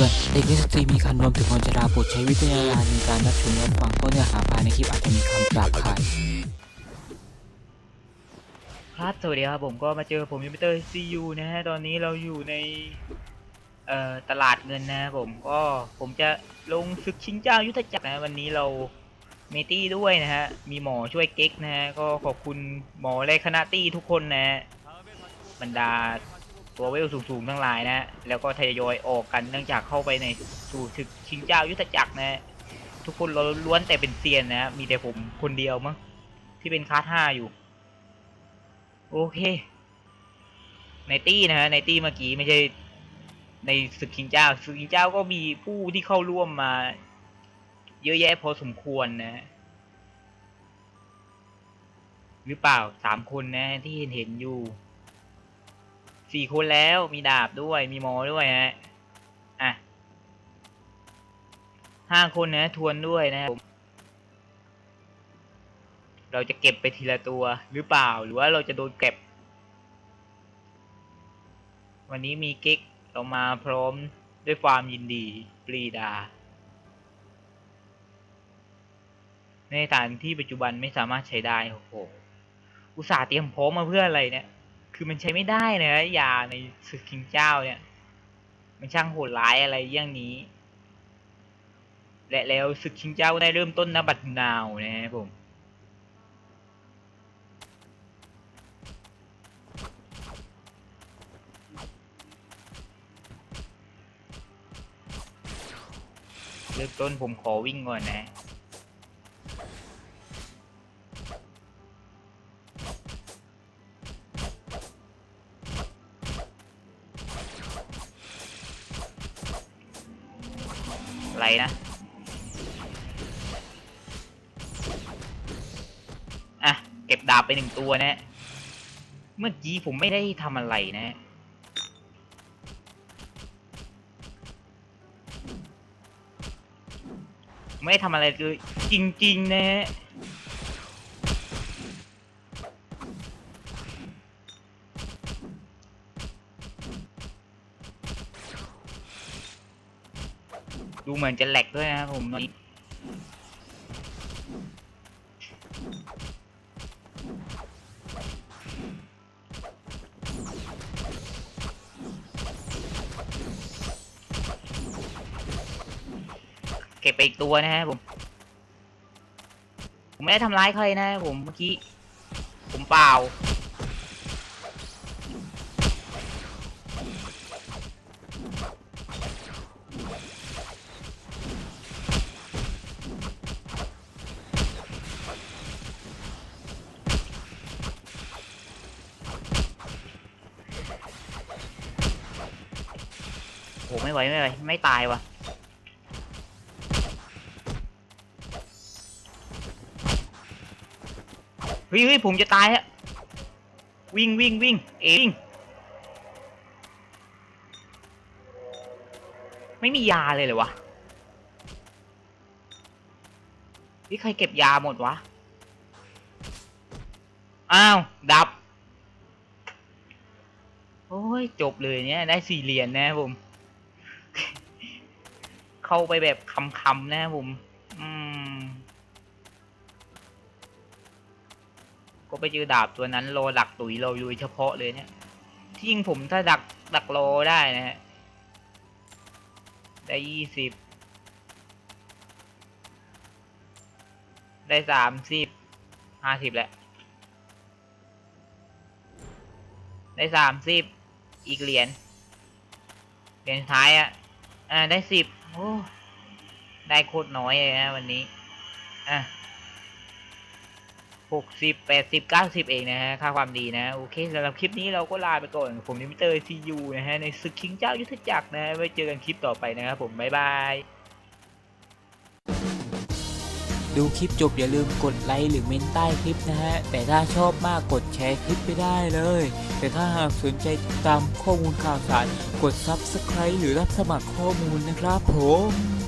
ตือนเด็กนิสตรีมีคันรวมถึงคนชราโปรดใช้วิจารณญาณในการรับชมรับฟังเพราะเนื้อหาภายในคลิปอาจจะมีคำหยาบคายครับสวัสดีครับผมก็มาเจอผมยูปิเตอร์ซียูนะฮะตอนนี้เราอยู่ในเอ่อตลาดเงินนะผมก็ผมจะลงศึกชิงเจ้ายุทธจักรนะวันนี้เราเมตี้ด้วยนะฮะมีหมอช่วยเก๊กนะฮะก็ขอบคุณหมอและคณะตี้ทุกคนนะบรรดา ตัวเวลสูงๆทั้งหลายนะ แล้วก็ทยอยออกกันเนื่องจากเข้าไปในสู่ศึกชิงเจ้ายุทธจักรนะ ทุกคนล้วนแต่เป็นเซียนนะ มีแต่ผมคนเดียวมั้งที่เป็นคาสห้าอยู่ โอเค ในตี้นะฮะในตี้เมื่อกี้ไม่ใช่ในศึกชิงเจ้าศึกชิงเจ้าก็มีผู้ที่เข้าร่วมมา เยอะแยะพอสมควรนะฮะหรือเปล่าสามคนนะที่เห็นเห็นอยู่ สี่คนแล้วมีดาบด้วยมีมอด้วยฮะอะห้าคนนะทวนด้วยนะครับเราจะเก็บไปทีละตัวหรือเปล่าหรือว่าเราจะโดนเก็บ วันนี้มีกิ๊กเรามาพร้อมด้วยความยินดีปรีดา ในสถานที่ปัจจุบันไม่สามารถใช้ได้โอ้โหอุตส่าห์เตรียมพร้อมมาเพื่ออะไรเนี่ย คือมันใช้ไม่ได้นะยาในศึกคิงเจ้าเนี่ย มันช่างโหดร้ายอะไรอย่างนี้ และแล้วศึกชิงเจ้าได้เริ่มต้นนบัดนาวนะครับผมเริ่มต้นผมขอวิ่งก่อนนะ ไรนะ อะ เก็บดาบไปหนึ่งตัวนะ เมื่อกี้ผมไม่ได้ทำอะไรนะ ไม่ทำอะไรเลยจริง ๆ นะฮะ ดูเหมือนจะแหลกด้วยนะครับผมตอนนี้เก็บไปอีกตัวนะครับผม ผมไม่ได้ทำร้ายใครนะผมเมื่อกี้ ผมเปล่า ไม่ไหวไม่ไหวไม่ตายวะเฮ้ยเฮ้ยผมจะตายฮะวิ่งวิ่งวิ่งเอวิ่งไม่มียาเลยเหรอวะนี่ใครเก็บยาหมดวะ อ้าว ดับ โอ้ย จบเลยเนี่ย ได้สี่เหรียญนะครับผม เข้าไปแบบคำๆนะครับผม อืม ก็ไปเจอดาบตัวนั้นโลดักตุ๋ยเราโดยเฉพาะเลยเนี่ย ที่จริงผมถ้าดักดักโลได้นะฮะ ได้ยี่สิบ ได้สามสิบ ห้าสิบแหล้วได้สามสิบ อีกเหรียญ เหรียญท้ายอะ่ะ อ่าได้สิบโอ้ได้โคตรน้อยเลยนะวันนี้ อะหกสิบแปดสิบเก้าสิบเองนะฮะ ค่าความดีนะ โอเคสำหรับคลิปนี้เราก็ลาไปก่อน ผมนิมิเตอร์ซียูนะฮะ ในศึกคิงเจ้ายุทธจักรนะไว้เจอกันคลิปต่อไปนะครับผม บ๊ายบาย ดูคลิปจบอย่าลืมกดไลค์หรือเมนใต้คลิปนะฮะ แต่ถ้าชอบมากกดแชร์คลิปไปได้เลย แต่ถ้าหากสนใจติดตามข้อมูลข่าวสาร กด Subscribe หรือรับสมัครข้อมูลนะครับผม